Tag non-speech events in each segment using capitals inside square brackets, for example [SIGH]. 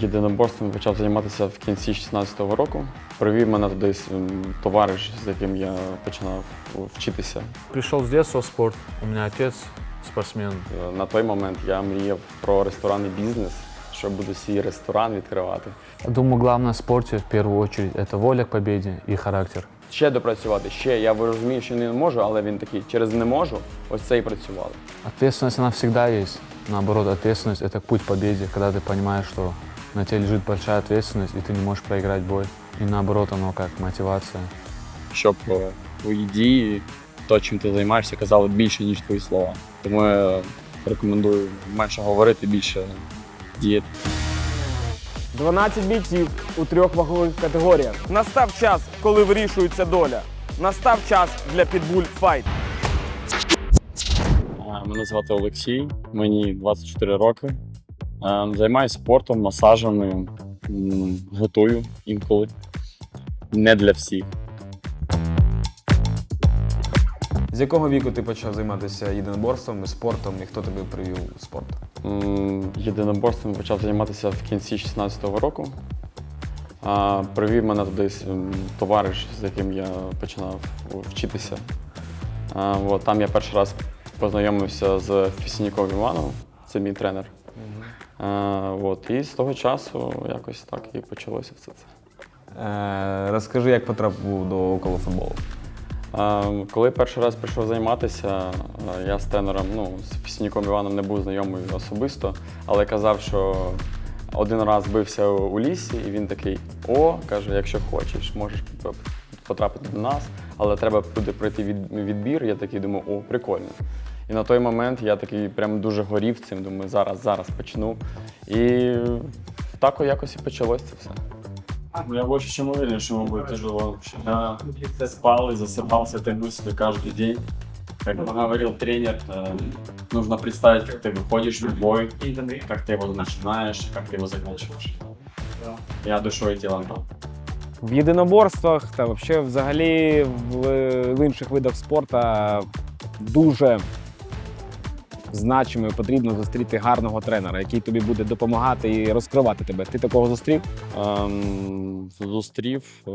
Єдиноборством почав займатися в кінці 2016 року. Привів мене туди м, товариш, з яким я починав вчитися. Пришел с детства в спорт. У меня отец спортсмен. Е, На той момент я мріяв про ресторанний бізнес, що буду свій ресторан відкривати. Я думаю, главное в спорте в первую очередь это воля к победе и характер. Ще допрацювати, ще я розумію, що не можу, але він такий через не можу. Ось це і працювало. Ответственность, она всегда есть. Наоборот, ответственность – это путь к победе, когда ты понимаешь, что на тебе лежит большая ответственность, и ты не можешь проиграть бой. И наоборот, оно как мотивация. Щоб е, твої дії, то, чим ти займаєшся, казали більше, ніж твої слова. Тому я рекомендую менше говорити, більше діяти. 12 бійців у трьох вагових категоріях. Настав час, коли вирішується доля. Настав час для підбуль файт. Е, Мене звати Олексій, мені 24 роки. Е, Займаюся спортом, масажами, готую інколи. Не для всіх. З якого віку ти почав займатися єдиноборством і спортом, і хто тебе привів у спорт? Єдиноборством почав займатися в кінці 2016 року. А, Привів мене туди товариш, з яким я починав вчитися. А, от, там я перший раз познайомився з Фісініком Івановим, це мій тренер. А, от, і з того часу якось так і почалося все це. Е, розкажи, як потрапив до околофутболу. А, Коли перший раз прийшов займатися, я з тренером, ну, з Фісініком Іваном не був знайомий особисто, але казав, що один раз бився у лісі, і він такий: О, каже, якщо хочеш, можеш потрапити до нас, але треба буде пройти від- відбір. Я такий думаю, о, прикольно. І на той момент я такий прям дуже горів цим, думаю, зараз, зараз почну. І так якось і почалось це все. Ну, Я больше чем уверен, что ему будет тяжело. Я спал и засыпал с этой мыслью каждый день. Как говорил тренер, э, нужно представить, как ты выходишь в бой, как ты его начинаешь, как ты его заканчиваешь. Я душой и телом там. В єдиноборствах та вообще взагалі в, в інших видах спорту дуже значимо і потрібно зустріти гарного тренера, який тобі буде допомагати і розкривати тебе. Ти такого зустрів? Ем, зустрів, е,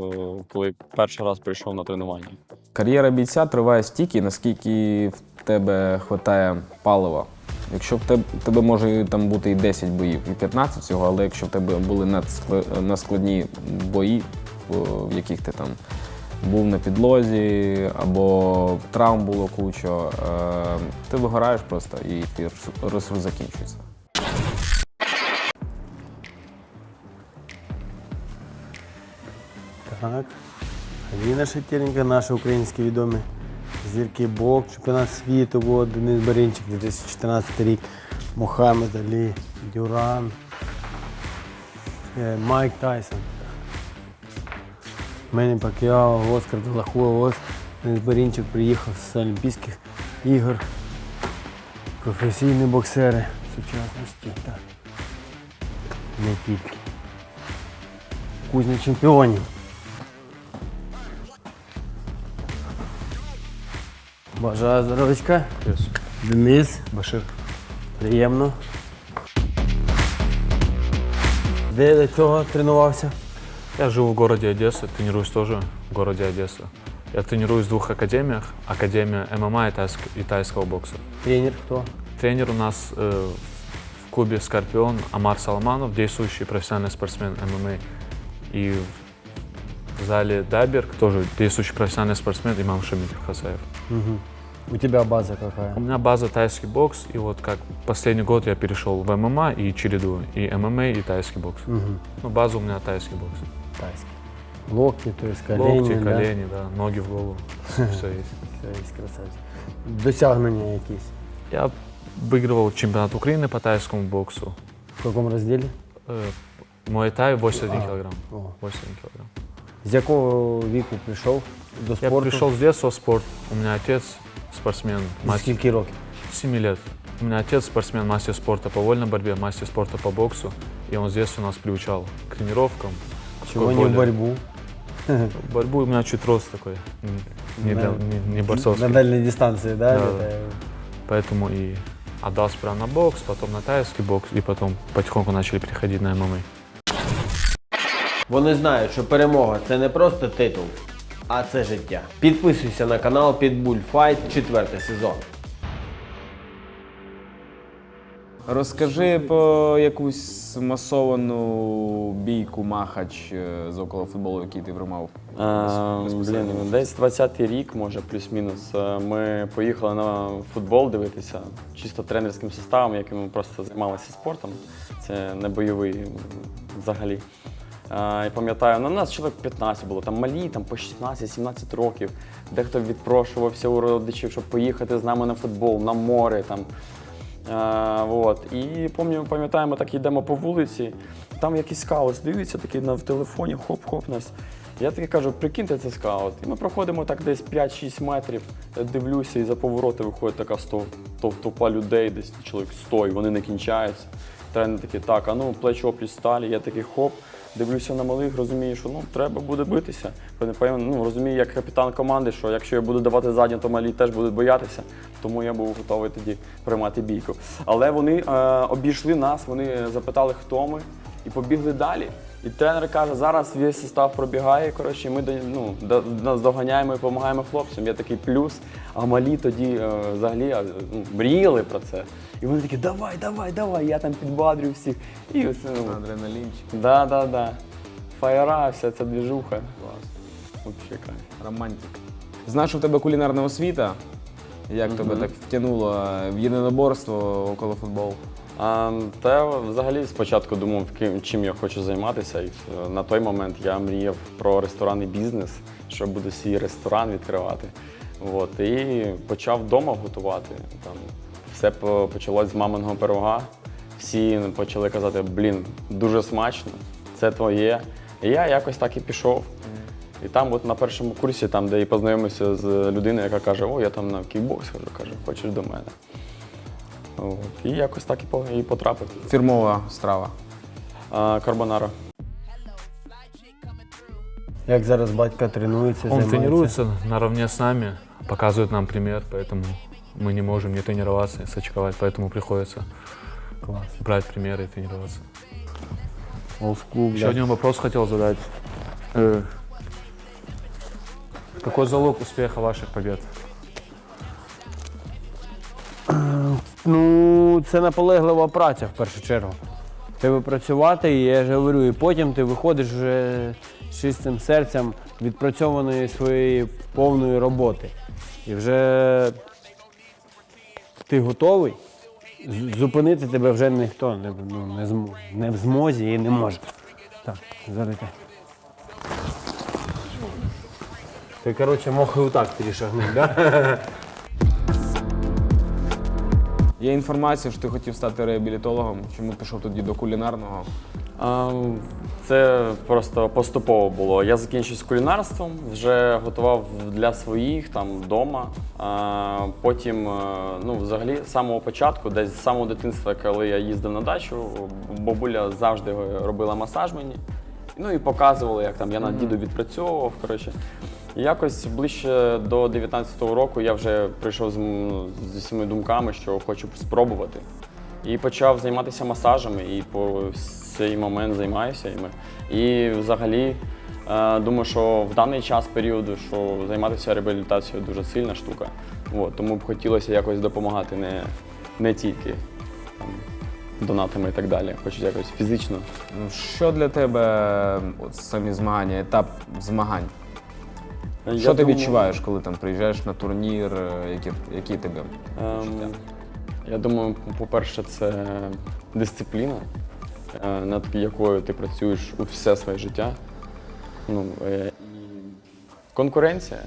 коли перший раз прийшов на тренування. Кар'єра бійця триває стільки, наскільки в тебе вистачає палива. Якщо в тебе, тебе може там бути і 10 боїв, і 15 всього, але якщо в тебе були надскла- надскладні бої, в, в яких ти там був на підлозі, або травм було куча, е, ти вигораєш просто і твій ресурс- закінчується. Так. Аліна Шатєренка, наші українські відомі зірки бок, чемпіонат світу, було Денис Баринчик, 2014 рік, Мохаммед Алі, Дюран, е, Майк Тайсон. Мені Пакіао, Оскар Делахуа, ось Денис приїхав з Олімпійських ігор. Професійні боксери сучасності. Так. Не тільки. Кузня чемпіонів. Бажаю здоровечка. Плюс. Денис, Башир. приємно. Де до цього тренувався? Я живу в городе Одесса, тренируюсь тоже в городе Одесса. Я тренируюсь в двух академиях. Академия ММА и, тайск- и тайского бокса. Тренер хто? Тренер у нас э, в клубе «Скорпион» Амар Салманов, действующий профессиональный спортсмен ММА. И в зале «Даберг» тоже действующий профессиональный спортсмен Имам Шамиль Хасаев. Угу. У тебе база какая? У меня база тайский бокс, и вот как последний год я перешел в ММА и чередую и ММА, и тайский бокс. Угу. Ну, база у меня тайский бокс Тайський. Локти, то есть колені, Локти, да? колени, да, ноги в голову, [LAUGHS] все есть. Все, є красавчик. Досягнення якісь. Я выигрывал чемпионат Украины по тайскому боксу. В якому розділі? Э, Мой тай 81 А. килограмм. О. 81 килограмм. З якого віку прийшов до Я спорту? пришел с детства в спорт. У меня отец спортсмен, З мастер. скільки років? 7 лет. У меня отец спортсмен, мастер спорта по вольной борьбе, мастер спорта по боксу. И он с детства нас приучал к тренировкам. к Чого не в борьбу? Борьбу у меня чуть рост такой, не, На- не, не борцовский. На дальній дистанції, да? Да, літає? Поэтому и отдался прямо на бокс, потом на тайский бокс, и потом потихоньку начали переходить на ММА. Вони знають, що перемога це не просто титул, а це життя. Підписуйся на канал Pitbull Fight, четвертий сезон. Розкажи про якусь масовану бійку махач е, з около футболу, який ти приймав. Е, Блін, десь 20-й рік, може, плюс-мінус. е, Ми поїхали на футбол дивитися чисто тренерським составом, яким ми просто займалися спортом. Це не бойовий взагалі. І пам'ятаю, ну, у нас чоловік 15 було, там малі, там по 16-17 років. Дехто відпрошувався у родичів, щоб поїхати з нами на футбол, на море. Там. Е, вот. І пам'ятаємо, так йдемо по вулиці, там якийсь скаут дивиться такий на, в телефоні, хоп-хоп нас. Я таки кажу, прикиньте, це скаут. І ми проходимо так десь 5-6 метрів, дивлюся, і за повороти виходить така товпа людей, десь чоловік 100, і вони не кінчаються. Тренер такий, так, а ну плеч опліч сталі, я такий хоп, дивлюся на малих, розумію, що ну треба буде битися. Ну, розумію, як капітан команди, що якщо я буду давати задню, то малі теж будуть боятися. Тому я був готовий тоді приймати бійку. Але вони е, обійшли нас, вони запитали, хто ми, і побігли далі. І тренер каже, зараз весь состав пробігає, коротше, і ми до- ну, доганяємо і допомагаємо хлопцям. Я такий плюс. А малі тоді е, взагалі е, ну, мріяли про це. І вони такі, давай, давай, давай, я там підбадрю всіх. І оце, ну, Адреналінчик, да, да, да. Фаєра, вся ця двіжуха. Вообще кайф. романтик. Знаю, що в тебе кулінарна освіта. Як тебе так втягнуло в єдиноборство около футболу? Та взагалі спочатку думав, чим я хочу займатися. І е, на той момент я мріяв про ресторанний бізнес, що буду свій ресторан відкривати. От, і почав вдома готувати. Там, все почалось з маминого пирога. Всі почали казати, блін, дуже смачно, це твоє. І я якось так і пішов. І там, от на першому курсі, там, де і познайомився з людиною, яка каже, о, я там на кікбокс хожу, каже, хочеш до мене. От. І якось так і по- і потрапив. Фірмова страва. А, Карбонара. Як зараз батько тренується, Он займається? тренируется наравне с нами, показывает нам пример, поэтому мы не можем не тренироваться и сочковать, поэтому приходится Клас. брать примеры и тренироваться. Олдскул, Еще да. один вопрос хотел задать. Э, Какой залог успеха ваших побед? Ну, це наполеглива праця в першу чергу. Треба працювати, і я ж говорю, і потім ти виходиш вже з чистим серцем відпрацьованої своєї повної роботи. І вже ти готовий. Зупинити тебе вже ніхто не, ну, не, зм- не в змозі і не може. Так, зараз ти. Коротше, мог і отак перешагнути, да? [LAUGHS] Є інформація, що ти хотів стати реабілітологом. Чому пішов тоді до кулінарного? А, Це просто поступово було. Я закінчив з кулінарством, вже готував для своїх там вдома. А, потім, е, ну, взагалі, з самого початку, десь з самого дитинства, коли я їздив на дачу, бабуля завжди робила масаж мені. Ну і показувала, як там я на діду відпрацьовував. Коротше. Якось ближче до 19-го року я вже прийшов з, зі своїми думками, що хочу спробувати. І почав займатися масажами, і по цей момент займаюся іми. І взагалі е, думаю, що в даний час періоду, що займатися реабілітацією дуже сильна штука. От, тому б хотілося якось допомагати не, не тільки там, донатами і так далі, хочу якось фізично. Що для тебе от, самі змагання, етап змагань? Я Що ти думаю- відчуваєш, коли там приїжджаєш на турнір? е, Які, які тебе? Ем, я думаю, по-перше, це дисципліна, е, над якою ти працюєш у все своє життя. Ну, е, конкуренція.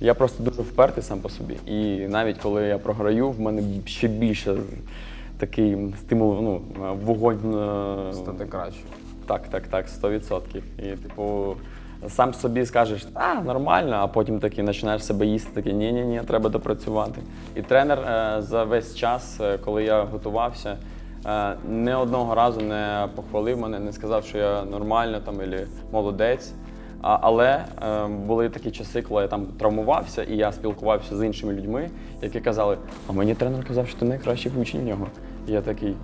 Я просто дуже впертий сам по собі. І навіть коли я програю, в мене ще більше такий стимул, ну, вогонь. Стати краще. так, так, так, 100%. І, типу, сам собі скажеш, а, нормально, а потім такий починаєш себе їсти, такий, ні, ні, треба допрацювати. І тренер е, за весь час, е, коли я готувався, е, не одного разу не похвалив мене, не сказав, що я нормально там, або молодець. Але були такі часи, коли я там травмувався, і я спілкувався з іншими людьми, які казали, а мені тренер казав, що ти найкращий учень в нього. І я такий,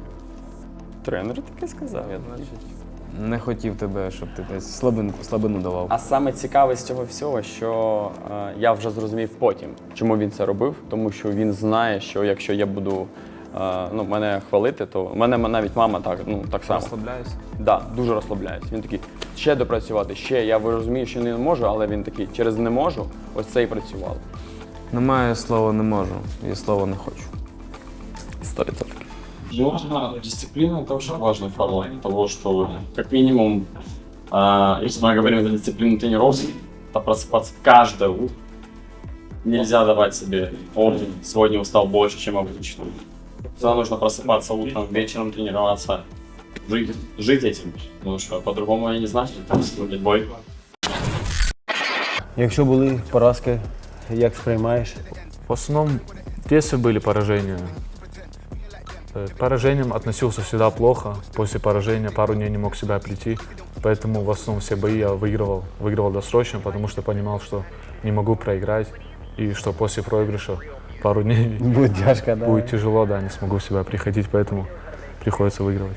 тренер таке сказав. Я такий, Не хотів тебе, щоб ти десь слабинку, слабину давав. А саме цікаве з цього всього, що е, я вже зрозумів потім, чому він це робив, тому що він знає, що якщо я буду е, ну, мене хвалити, то мене навіть мама так, ну, так само. Розслабляюся. Да, дуже розслабляється. Він такий, ще допрацювати, ще. Я розумію, що не можу, але він такий, через не можу, ось це і працювало. Немає слова не можу, є слово не хочу. 100%. Нужно дисциплина это очень важный фактор того, что как минимум, а, если мы говорим за дисциплину тренировок, то просыпаться каждое утро. Нельзя давать себе, о, сегодня устал больше, чем обычно. Всегда нужно просыпаться утром, вечером тренироваться, жить, жить этим, потому что по-другому я не знаю, как будет бой. Якщо були поразки, як сприймаєш? В основном в детстве были поражения. Э, К поражениям относился всегда плохо. После поражения пару дней не мог себя прийти. Поэтому в основном все бои я выигрывал. Выигрывал досрочно, потому что понимал, что не могу проиграть. И что после проигрыша пару дней [LAUGHS] Буде тяжко, да? будет тяжело, да, не смогу в себя приходить, поэтому приходится выигрывать.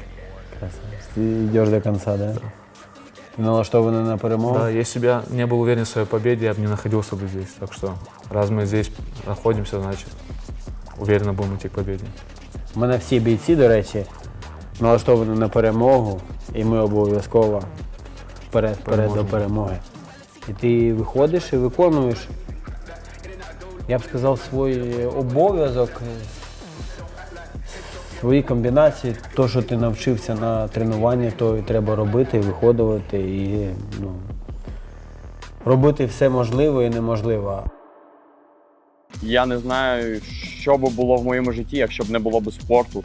Ти йдеш до кінця, да? Ти налаштований на перемогу? Да, если бы я не был уверен в своей победе, я бы не находился бы здесь. Так что, раз мы здесь находимся, значит, уверенно будем идти к победе. У мене всі бійці, до речі, налаштовані на перемогу, і ми обов'язково вперед, вперед до перемоги. І ти виходиш і виконуєш, я б сказав, свій обов'язок, свої комбінації, то, що ти навчився на тренуванні, то і треба робити, і виходувати, і ну, робити все можливе і неможливе. Я не знаю, що би було в моєму житті, якщо б не було б спорту.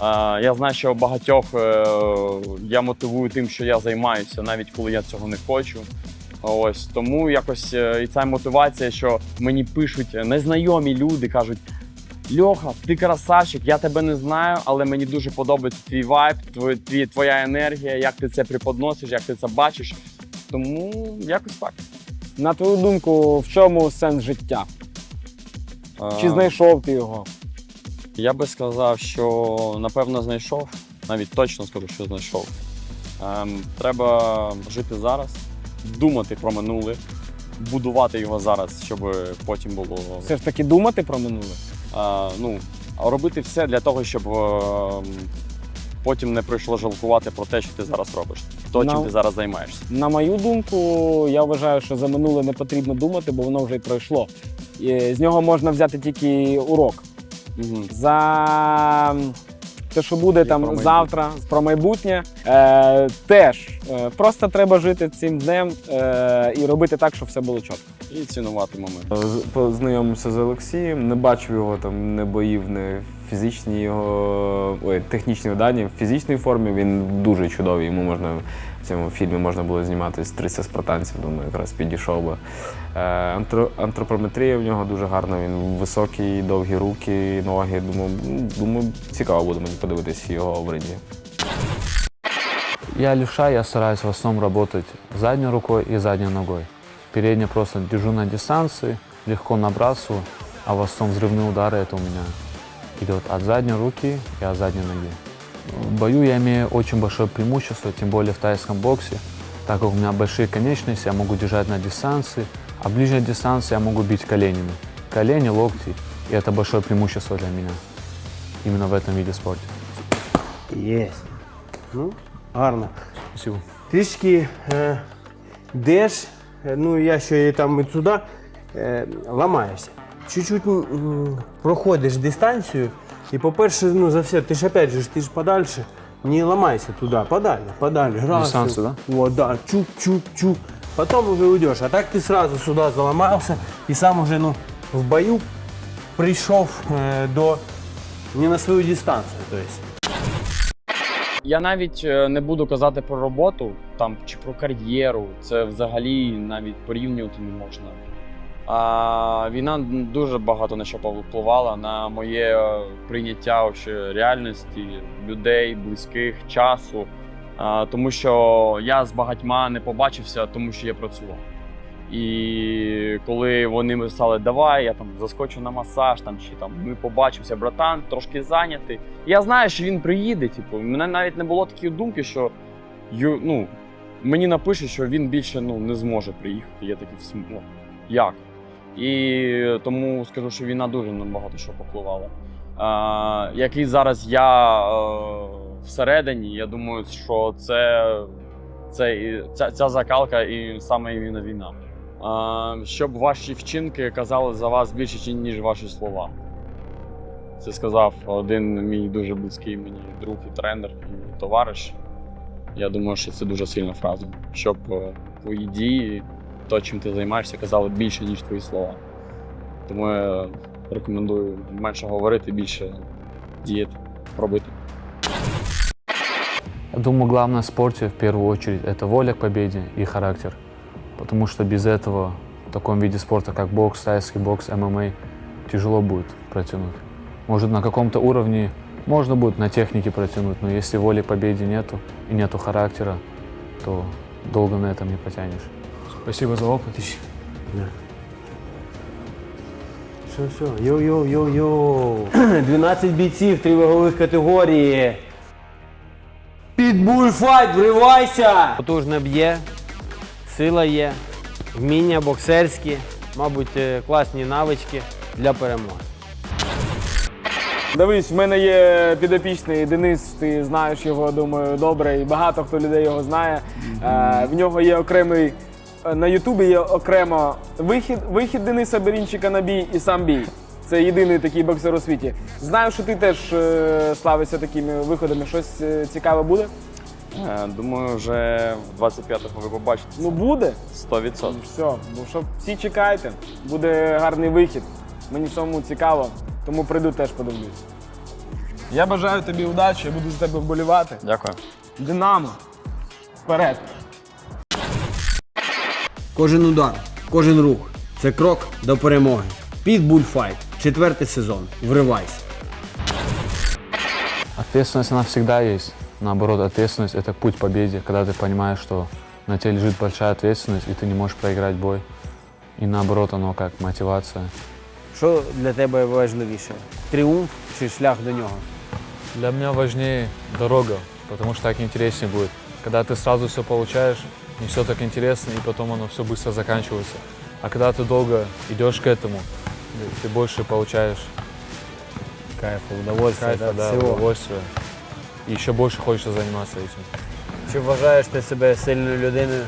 Е, Я знаю, що багатьох е, я мотивую тим, що я займаюся, навіть коли я цього не хочу. Ось тому якось е, і ця мотивація, що мені пишуть незнайомі люди, кажуть: Льоха, ти красавчик, я тебе не знаю, але мені дуже подобається твій вайб, твій, твоя енергія, як ти це преподносиш, як ти це бачиш. Тому якось так. На твою думку, в чому сенс життя? Чи Е, знайшов ти його? Я би сказав, що напевно знайшов, навіть точно скажу, що знайшов. Ем, треба жити зараз, думати про минуле, будувати його зараз, щоб потім було Все ж таки думати про минуле? е, ну, робити все для того, щоб ем, потім не прийшло жалкувати про те, що ти зараз робиш, то, чим ти зараз займаєшся. На мою думку, я вважаю, що за минуле не потрібно думати, бо воно вже й пройшло. І з нього можна взяти тільки урок. Угу. За те, що буде І там майбутнє. завтра, про майбутнє, е, теж е, просто треба жити цим днем е, і робити так, щоб все було чітко. І цінувати момент. Познайомився з Олексієм, не бачив його там, не боїв, не фізичні його ой, технічні дані. В фізичній формі він дуже чудовий. Йому можна в цьому фільмі можна було знімати з 30 спартанців, думаю, якраз підійшов би. Е, антро, антропометрія в нього дуже гарна. Він високий, довгі руки, ноги. Думаю, м, думаю, цікаво буде мені подивитись його в ринзі. Я левша, я стараюсь в основном работать задней рукой и задней ногой. Передняя просто держу на дистанции, легко набрасываю, а в основном взрывные удары это у меня идет от задней руки и от задней ноги. В бою я имею очень большое преимущество, тем более в тайском боксе, так как у меня большие конечности, я могу держать на дистанции, а ближней дистанции я могу бить коленями. Колени, локти, и это большое преимущество для меня. Именно в этом виде спорта. Є. Ну, гарно. Спасибо. Трішки е, йдеш, е, ну я ще і там і туди, е, ламаєшся. Чуть-чуть м, проходиш дистанцію, і по-перше, ну за все, ти ж опять же, ти ж подальше, не ламайся туди, подалі, подалі. Раз, Дистанцію, Вот, да, чук-чук-чук. Потом уже уйдешь. А так ты сразу сюда заломался и сам уже ну, в бою прийшов е, до не на свою дистанцію. То есть. Я навіть е, не буду казати про роботу там чи про кар'єру. Це взагалі навіть порівнювати не можна. А війна дуже багато на що повпливала на моє е, прийняття реальності, людей, близьких, часу. А, тому що я з багатьма не побачився, тому що я працював. І коли вони писали, давай, я там заскочу на масаж, там чи там ми побачимося, братан, трошки зайнятий. Я знаю, що він приїде. Типу, у мене навіть не було такої думки, що ну, мені напише, що він більше ну, не зможе приїхати. Я такий «Всм- ну, як? І тому скажу, що війна дуже нам багато що попливала. Який зараз я е, всередині, я думаю, що це, це ця, ця закалка і саме іменно війна. Щоб ваші вчинки казали за вас більше, ніж ваші слова. Це сказав один мій дуже близький мені друг і тренер, і товариш. Я думаю, що це дуже сильна фраза. Щоб е, твої дії, то, чим ти займаєшся, казали більше, ніж твої слова. Тому я рекомендую менше говорити, більше діяти, робити. Я думаю, главное в спорте в первую очередь это воля к победе и характер. Потому что без этого в таком виде спорта, как бокс, тайский бокс, ММА, тяжело будет протянуть. Может, на каком-то уровне можно будет на технике протянуть, но если воли к победе нету и нету характера, то долго на этом не потянешь. Спасибо за опыт. Що, що? Йо-йо-йо-йо. 12 бійців, три вагових категорії. Підбуль файт, вривайся! Потужне б'є, сила є, вміння боксерські, мабуть, е, класні навички для перемоги. Дивись, в мене є підопічний Денис, ти знаєш його, думаю, добре, і багато хто людей його знає. Е, в нього є окремий. Е, На Ютубі є окремо вихід, вихід Дениса Берінчика на бій і сам бій. Це єдиний такий боксер у світі. Знаю, що ти теж е, славишся такими виходами. Щось е, цікаве буде? Е, Думаю, вже в 25-му ви побачите. Ну буде. 100%. Ну, все, ну що всі чекайте, буде гарний вихід. Мені самому цікаво, тому прийду теж подивлюсь. Я бажаю тобі удачі, я буду за тебе вболівати. Дякую. Динамо. Вперед! Кожен удар, кожен рух це крок до перемоги. Підбуль файт, четвертий сезон. Вривайся. Ответственность, она всегда есть. Наоборот, ответственность – это путь к победе, когда ты понимаешь, что на тебе лежит большая ответственность, и ты не можешь проиграть бой. И наоборот, оно как мотивация. Що для тебе важливіше? Тріумф чи шлях до нього? Для меня важнее дорога, потому что так интереснее будет. Когда ты сразу все получаешь, не все так интересно, и потом оно все быстро заканчивается. А когда ты долго идешь к этому, ты больше получаешь Кайфу, удовольствия, кайфа, да, всього. удовольствия. И еще больше хочется заниматься этим. Чи вважаєш ти себе сильною людиною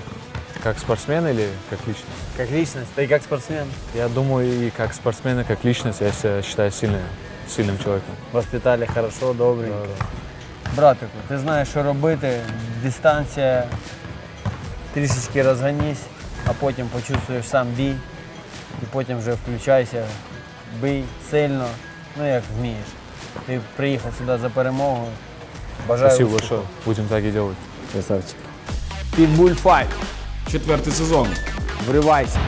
Как спортсмен или как личность? як лічність, та й як спортсмен? Я думаю, и как спортсмен, и как личность я себя считаю сильным, сильным человеком. Воспитали хорошо, добренько. Братику, ти знаєш, що робити. Дистанція, трішечки розганісь, а потім почувствуєш сам бій. І потім вже включайся, бий сильно, ну як вмієш. Ти приїхав сюди за перемогою. Бажаю Спасибо успіху. большое. Будем так и делать. Красавчик. Підбуль файт. Четвертий сезон. Вривайся.